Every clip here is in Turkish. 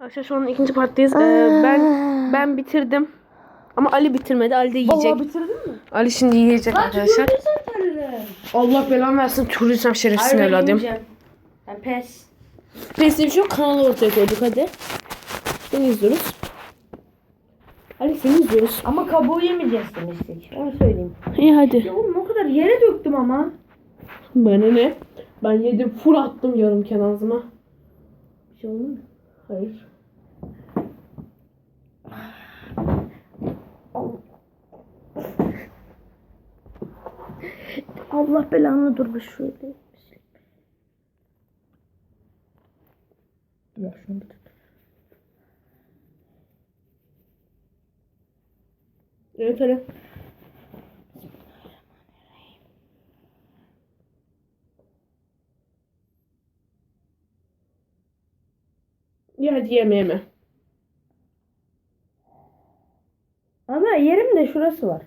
Arkadaşlar şu an ikinci parttayız. Ee, ben ben bitirdim. Ama Ali bitirmedi. Ali de yiyecek. Vallahi bitirdin mi? Ali şimdi yiyecek arkadaşlar. Arkadaşlar. Allah belanı versin. Turizm şerefsin evladım. Ben pes. PlayStation kanalı ortaya koyduk hadi. Seni izliyoruz. Ali seni izliyoruz. Ama kabuğu yemeyeceğiz demiştik. Onu söyleyeyim. İyi hadi. Ya oğlum o kadar yere döktüm ama. Bana ne? Ben yedim full attım yarım ağzıma. Bir şey oldu mu? Hayır. Allah belanı dur bir şöyle. Ya şunu tut. Evet Ali. Ya hadi yeme yeme. Ama yerim de şurası var.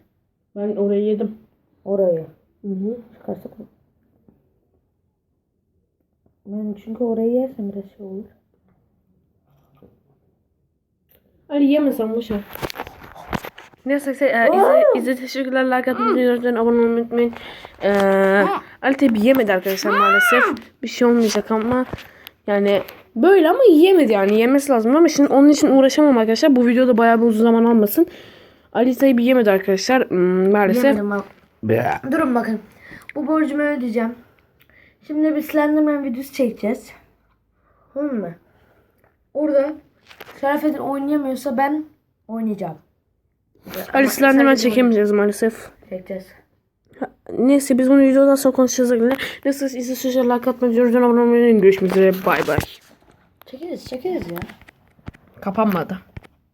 Ben orayı yedim. Orayı. Hı hı. Çıkarsak mı? Ben çünkü orayı yersem biraz şey olur. Ali yemesen boş ver. Neyse e, izle, izle teşekkürler like atmayı unutmayın abone olmayı unutmayın. Ee, Ali tabi yemedi arkadaşlar maalesef. Bir şey olmayacak ama yani böyle ama yiyemedi yani yemesi lazım ama şimdi onun için uğraşamam arkadaşlar. Bu videoda bayağı bir uzun zaman almasın. Ali tabi yemedi arkadaşlar hmm, maalesef. Yemedim. Durun bakın. Bu borcumu ödeyeceğim. Şimdi bir Slenderman videosu çekeceğiz. Tamam mı? Orada Şerafettin oynayamıyorsa ben oynayacağım. Ali Slenderman çekemeyeceğiz maalesef. Çekeceğiz. Neyse biz bunu videodan sonra konuşacağız. Neyse izle teşekkürler like atmayı unutmayın abone olmayı. Görüşmek üzere bay bay. Çekeriz çekeriz ya. Kapanmadı.